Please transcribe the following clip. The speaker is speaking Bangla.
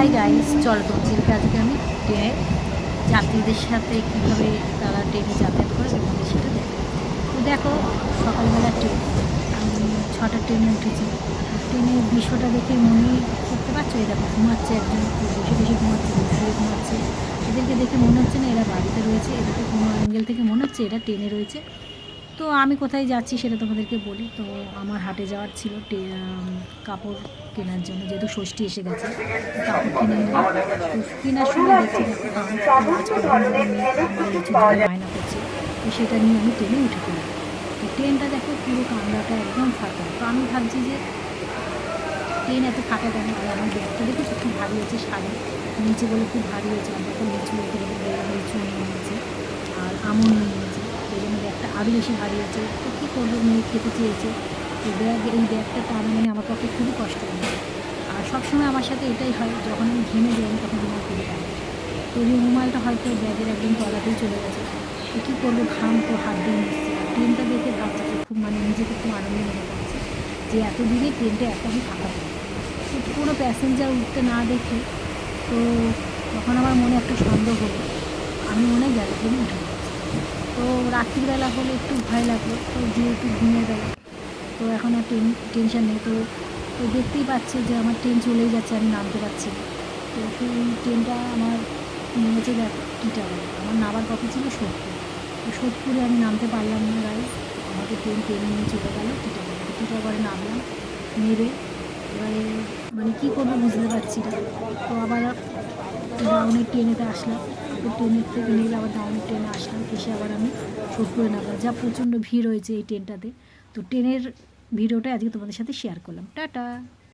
হাই গাইস চলো তোমাদেরকে আজকে আমি ট্রেনে যাত্রীদের সাথে কীভাবে তারা ট্রেনে যাতায়াত করে তোমাদের সেটা দেখো তো দেখো, সকালবেলা ট্রেন, আমি ছটা ট্রেনে উঠেছি। ট্রেনের দৃশ্যটা দেখে মনেই করতে পারছ? এরা ঘুমাচ্ছে একজন, বসে বসে ঘুমাচ্ছে শুয়ে ঘুমাচ্ছে। এদেরকে দেখে মনে হচ্ছে না এরা বাড়িতে রয়েছে, এদেরকে কোনো অ্যাঙ্গেল থেকে মনে হচ্ছে এরা ট্রেনে রয়েছে। তো আমি কোথায় যাচ্ছি সেটা তোমাদেরকে বলি। তো আমার হাটে যাওয়ার ছিল কাপড় কেনার জন্য, যেহেতু ষষ্ঠী এসে গেছে। কাপড় কিনে কেনার সময় দেখছি তো বায়না করছে তো সেটা নিয়ে আমি ট্রেনে উঠে পড়লাম। তো ট্রেনটা দেখো পুরো কামরাটা একদম ফাঁকা। তো আমি ভাবছি যে ট্রেন এত ফাঁকা কেন? আর আমার ব্যাগটা দেখেছ খুব ভারী হয়েছে শাড়ি। নিচে বলে খুব ভারী হয়েছে। আমার লিচু এখানে লিচু নিয়ে নিয়েছে। আর আমও নিয়ে ভারী হয়েছে তো কী করব? মেয়ে খেতে চেয়েছে। তো ব্যাগ, এই ব্যাগটা টানা মানে আমার পক্ষে খুবই কষ্ট হয় আর সবসময় আমার সাথে এটাই হয়, যখন আমি ঘেমে যাই, আমি তখন রুমাল করে পাই তো এই রুমালটা হয়তো ব্যাগের একদম তলাতেই চলে গেছে। তো কী করব? ঘাম তো হাত দিয়ে নিচ্ছে। ট্রেনটা দেখে ভাবছি খুব মানে নিজেকে খুব আনন্দ মনে করছে যে এতদিনে ট্রেনটা এত আমি ফাঁকা পাই তো কোনো প্যাসেঞ্জার উঠতে না দেখে তো তখন আমার মনে একটা সন্দেহ হলো, আমি মনে হয় গ্যালারিতে উঠে তো রাত্রিবেলা হলে একটু ভয় লাগল, তো যেহেতু ঘুমিয়ে বেলা তো এখন আর টেন, টেনশন নেই। তো তো দেখতেই পাচ্ছে যে আমার ট্রেন চলেই যাচ্ছে, আমি নামতে পারছি তো সেই ট্রেনটা আমার নেমেছে দেখো টিটাগড়ে আমার নামার কথা ছিল সোদপুর। তো সোদপুরে আমি নামতে পারলাম না গাইজ আমাকে ট্রেন টেনে নিয়ে চলে গেলো টিটাগড়ে টিটাগড়ে নামলাম নেবে এবারে মানে কী করব বুঝতে পারছি না। তো আবার ডাউনের ট্রেনেতে আসলাম। তো ট্রেনের থেকে নিলে আবার ডাউনের ট্রেনে আসলাম, এসে আবার আমি সোদপুরে নামলাম যা প্রচণ্ড ভিড় হয়েছে এই ট্রেনটাতে তো ট্রেনের ভিডিওটা আজকে তোমাদের সাথে শেয়ার করলাম। টাটা!